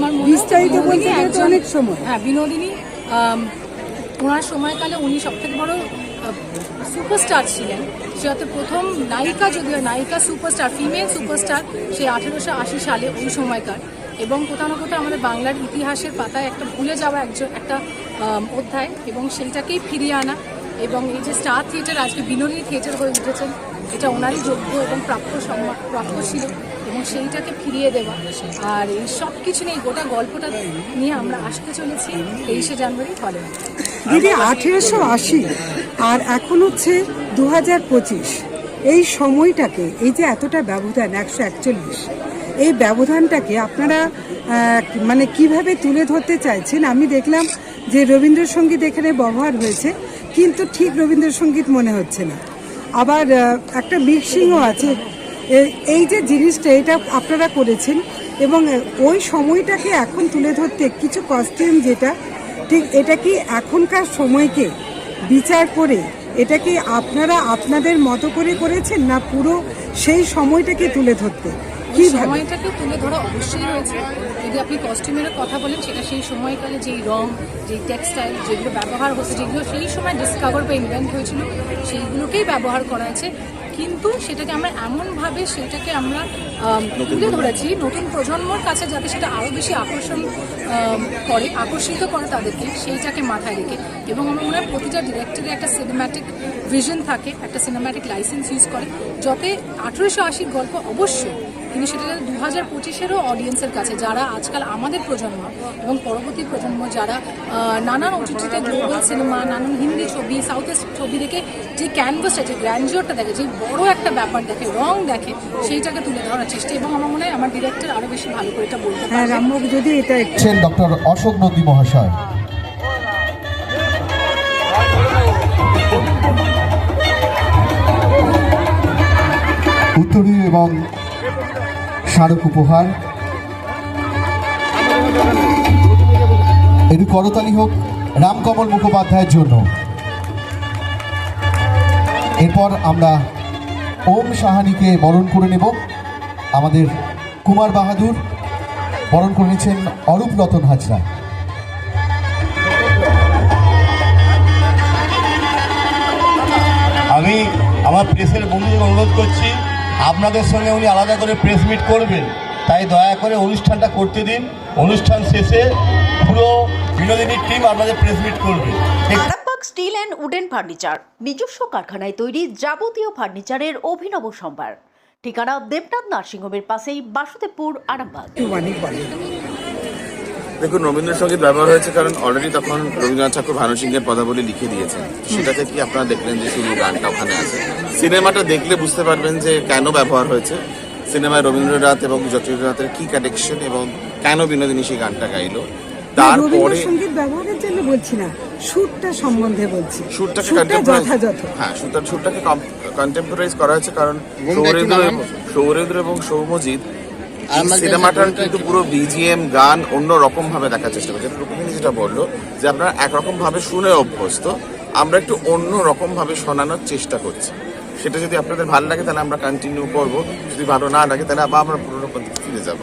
হয় বিস্তারিত বলতে অনেক সময়। হ্যাঁ বিনোদিনী ওনার সময়কালে উনি সব থেকে বড় সুপারস্টার ছিলেন। সে হয়তো প্রথম নায়িকা যদিও নায়িকা সুপারস্টার ফিমেল সুপারস্টার সেই আঠেরোশো আশি সালে ওই সময়কার। এবং কোথাও না কোথাও আমাদের বাংলার ইতিহাসের পাতায় একটা ভুলে যাওয়া একজন একটা অধ্যায় এবং সেইটাকেই ফিরিয়ে আনা। এবং এই যে স্টার থিয়েটার আজকে বিনোদিনী থিয়েটার হয়ে উঠেছেন এটা ওনারই যোগ্য এবং প্রাপ্য সম্মান প্রাপ্য ছিল এবং সেইটাকে ফিরিয়ে দেওয়া। আর এই সব কিছু নিয়ে গোটা গল্পটা নিয়ে আমরা আসতে চলেছি তেইশে জানুয়ারি হলে। দিদি, আঠেরোশো আশি আর এখন হচ্ছে দু হাজার পঁচিশ। এই সময়টাকে, এই যে এতটা ব্যবধান, একশো একচল্লিশ, এই ব্যবধানটাকে আপনারা মানে কীভাবে তুলে ধরতে চাইছেন? আমি দেখলাম যে রবীন্দ্রসঙ্গীত এখানে ব্যবহার হয়েছে, কিন্তু ঠিক রবীন্দ্রসঙ্গীত মনে হচ্ছে না। আবার একটা মিক্সিংও আছে। এই যে জিনিসটা, এটা আপনারা করেছেন এবং ওই সময়টাকে এখন তুলে ধরতে কিছু কস্টিউম যেটা, ঠিক এটা কি এখনকার সময়কে বিচার করে, এটা কি আপনারা আপনাদের মতো করে করেছেন না পুরো সেই সময়টাকে তুলে ধরতে? কীভাবে সময়টাকে তুলে ধরা অবশ্যই রয়েছে। যদি আপনি কস্টিউমের কথা বলেন সেটা সেই সময়কালে যেই রং যেই টেক্সটাইল যেগুলো ব্যবহার হচ্ছে যেগুলো সেই সময় ডিসকভার বা ইনভেন্ট হয়েছিল সেইগুলোকেই ব্যবহার করা আছে। কিন্তু সেটাকে আমরা এমনভাবে সেটাকে আমরা তুলে ধরেছি নতুন প্রজন্মর কাছে যাতে সেটা আরও বেশি আকর্ষণ করে আকর্ষিত করে তাদেরকে সেইটাকে মাথায় রেখে। এবং আমার মনে হয় প্রতিটা ডিরেক্টরের একটা সিনেম্যাটিক ভিশন থাকে একটা সিনেম্যাটিক লাইসেন্স ইউজ করে। যাতে আঠেরোশো আশির গল্প অবশ্যই কিন্তু সেটা যাতে দু হাজার পঁচিশেরও অডিয়েন্সের কাছে যারা আজকাল আমাদের প্রজন্ম এবং পরবর্তী প্রজন্ম যারা নানান ওটিটিতে গ্লোবাল সিনেমা নানান হিন্দি ছবি সাউথ ছবি দেখে যে ক্যানভাসটা যে গ্র্যান্ডিওরটা দেখে যে বড় একটা ব্যাপার দেখে রং দেখে সেইটাকে তুলে ধরার চেষ্টা। এবং আমার মনে হয় আমার ডিরেক্টর আরও বেশি ভালো করে এটা বলতে হ্যাঁ রামবাবু যদি এটা ডক্টর অশোক নন্দী মহাশয়। উত্তরীয় এবং স্মারক উপহার। এটি করতালি হোক, রামকমল মুখোপাধ্যায়ের জন্য। এরপর আমরা ওম সাহানিকে বরণ করে নেব। আমাদের কুমার বাহাদুর বরণ করে অরূপ রতন হাজরা। আমি আমার প্রেসের বন্ধুদের অনুরোধ করছি আপনাদের সঙ্গে উনি আলাদা করে প্রেস মিট করবেন। তাই দয়া করে অনুষ্ঠানটা করতে দিন। অনুষ্ঠান শেষে পুরো বিনোদিনী টিম আপনাদের প্রেস মিট করবে। Arambag steel and wooden furniture নিজস্ব কারখানায় তৈরি যাবতীয় ফার্নিচারের অভিনব সম্ভার। ঠিকানা দেবনাথ নার্সিংহোমের পাশেই বাসুদেবপুর আরামবাগ। বলে দেখুন রবীন্দ্রসঙ্গীত ব্যবহার হয়েছে কারণ অলরেডি তখন রবীন্দ্রনাথ ঠাকুর ভানু সিংহের পদাবলী লিখে দিয়েছেন। সেটাতে কি আপনারা দেখলেন যে শুধু গানটা ওখানে আছে? সিনেমাটা দেখলে বুঝতে পারবেন যে কেন ব্যবহার হয়েছে। সিনেমায় রবীন্দ্রনাথ এবং জ্যোতির্নাথের কি কানেকশন এবং কেন বিনোদিনী সেই গানটা গাইলো? তারপরে রবীন্দ্রসঙ্গীত ব্যবহারের জন্য বলছি না সুরটা সম্বন্ধে বলছি। সুরটাকে সুরটা যথাযথ। হ্যাঁ সুরটা সুরটাকে কন্টেম্পোরাইজ করা হয়েছে কারণ সৌরেন্দ্র এবং- সৌরেন্দ্র এবং সৌমজিৎ সিনেমাটার কিন্তু পুরো বিজিএম গান অন্য রকম ভাবে দেখার চেষ্টা করছে। রূপমিনী যেটা বলল যে আপনারা একরকম ভাবে শুনে অভ্যস্ত আমরা একটু অন্য রকম ভাবে শোনানোর চেষ্টা করছি। সেটা যদি আপনাদের ভালো লাগে তাহলে আমরা কন্টিনিউ করব। যদি ভালো না লাগে তাহলে আবার আমরা পুরোনো পদ্ধতি ফিরে যাব।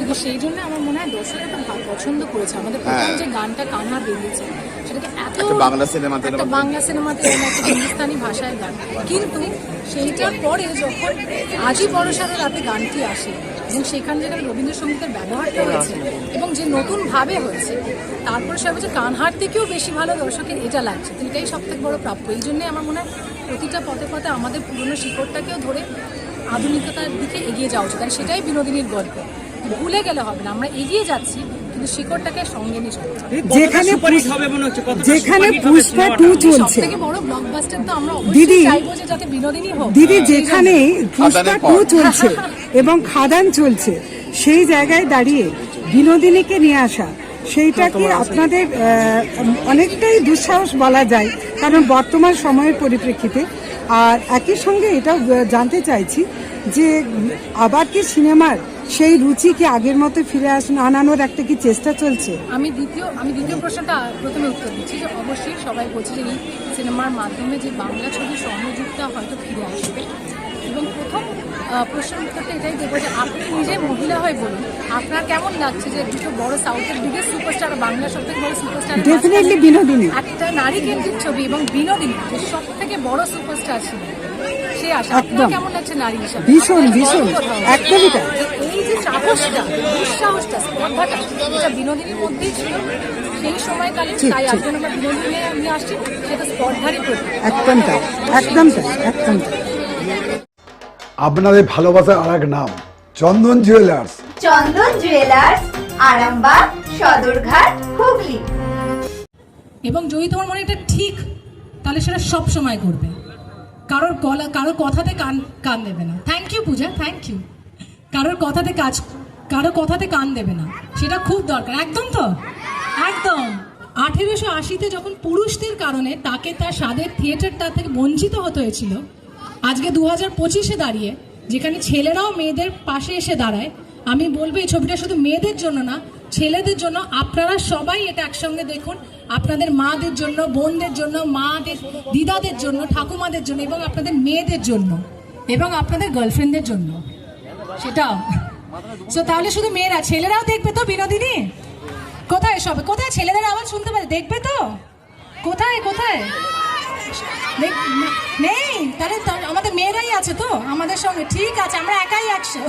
কিন্তু সেই জন্য আমার মনে হয় দর্শকরা পছন্দ করেছে। আমাদের হ্যাঁ। যে গানটা কান্না বেরিয়েছে সেটাকে এত বাংলা সিনেমাতে একটা বাংলা সিনেমাতে একটা হিন্দুস্তানি ভাষায় গান। কিন্তু সেইটার পরে যখন আজই বড়সারে রাতে গানটি আসে এবং সেখানে যেখানে রবীন্দ্রসঙ্গীতের ব্যবহারটা হয়েছে এবং যে নতুন ভাবে হয়েছে তারপর সে হচ্ছে কানহার থেকেও বেশি ভালো দর্শকের এটা লাগছে। তো এটাই সব থেকে বড় প্রাপ্য। এই জন্যই আমার মনে হয় প্রতিটা পথে পথে আমাদের পুরনো শিকড়টাকেও ধরে আধুনিকতার দিকে এগিয়ে যাওয়া উচিত। কারণ সেটাই বিনোদিনীর গল্প। ভুলে গেলে হবে না আমরা এগিয়ে যাচ্ছি কিন্তু শিকড়টাকে সঙ্গে নিয়ে যেখানে যেখানে পুষ্পা টু সব চলছে। থেকে বড় ব্লকবাস্টার তো আমরা দিদি, চাইব যে যাতে বিনোদিনী হোক। দিদি যেখানে পুষ্পা টু চলছে এবং খাদান চলছে। সেই জায়গায় দাঁড়িয়ে বিনোদিনীকে নিয়ে আসা সেইটাকে আপনাদের অনেকটাই দুঃসাহস বলা যায় কারণ বর্তমান সময়ের পরিপ্রেক্ষিতে। আর একই সঙ্গে এটাও জানতে চাইছি যে আবার কি সিনেমার সেই রুচি কি আগের মতো ফিরে আসুন আনানোর একটা কি চেষ্টা চলছে? আমি দ্বিতীয় আমি দ্বিতীয় প্রশ্নটা প্রথমে উত্তর দিচ্ছি যে অবশ্যই সবাই বলছে যে এই সিনেমার মাধ্যমে যে বাংলা ছবি স্বর্ণযুগটা হয়তো ফিরে আসবে। এবং প্রথম আহ, প্রশ্নের উত্তরটা এটাই দেবো যে আপনি নিজে মহিলা হয়ে বলুন আপনার কেমন লাগছে যে দুটো বড় সাউথের বিগেস্ট সুপারস্টার বাংলা সব থেকে বড় সুপারস্টার Definitely বিনোদিনী। একটা নারী কেন্দ্রিক ছবি এবং বিনোদিনী যে সব থেকে বড় সুপারস্টার ছিল সে আশা আপনার। কেমন লাগছে নারী হিসাবে ভীষণ, ভীষণ। একদমই তাই। এই যে সাহসটা দুঃসাহসটা স্পর্ধাটা এটা বিনোদিনীর মধ্যেই ছিল সেই সময়কালে তাই। আজকে আমরা বিনোদিনী নিয়ে আসছি সেটা স্পর্ধারই প্রতীক একদম তাই একদম তাই একদম তাই আপনাদের ভালোবাসার আর এক নাম চন্দন জুয়েলার্স চন্দন জুয়েলার্স আরামবাগ সদরঘাট হুগলি। এবং যদি তোমার মনে এটা ঠিক তাহলে সেটা সব সময় করবে কারোর গলা কারোর কথাতে কান কান দেবে না। Thank you Puja thank you কারোর কথাতে কাজ কারোর কথাতে কান দেবে না। সেটা খুব দরকার। একদম তো? একদম। আঠেরোশো আশিতে যখন পুরুষদের কারণে তাকে তার স্বাদের থিয়েটারটা থেকে বঞ্চিত হতে হয়েছিল আজকে দু হাজার পঁচিশে দাঁড়িয়ে যেখানে ছেলেরাও মেয়েদের পাশে এসে দাঁড়ায়, আমি বলব এই ছবিটা শুধু মেয়েদের জন্য না, ছেলেদের জন্য আপনারা সবাই এটা একসঙ্গে দেখুন। আপনাদের মাদের জন্য, বোনদের জন্য, মাদের, দিদাদের জন্য, ঠাকুমাদের জন্য এবং আপনাদের মেয়েদের জন্য এবং আপনাদের গার্লফ্রেন্ডদের জন্য। সেটাও। সো তাহলে শুধু মেয়েরা, ছেলেরাও দেখবে তো বিনোদিনী? কোথায় সবে? কোথায় ছেলেদের আওয়াজ শুনতে পারে? দেখবে তো? কোথায় কোথায়? নেই, তাহলে আমাদের মেয়েরাই আছে তো, আমাদের সঙ্গে। ঠিক আছে, আমরা একাই একশো।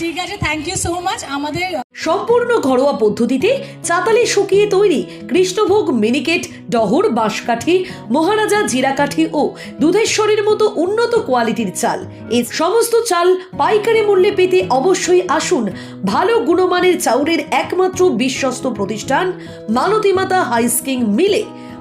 ঠিক আছে থ্যাংক ইউ সো মাচ আমাদের সম্পূর্ণ ঘরোয়া পদ্ধতিতে চাতালে শুকিয়ে তৈরি কৃষ্ণভোগ মিনিকেট, ডহর, বাঁশকাঠি, মহারাজা জিরাকাঠি ও দুধেশ্বরীর মতো উন্নত কোয়ালিটির চাল। এই সমস্ত চাল পাইকারি মূল্যে পেতে অবশ্যই আসুন ভালো গুণমানের চাউলের একমাত্র বিশ্বস্ত প্রতিষ্ঠান, মালতীমাতা হাইস্কিং মিলে।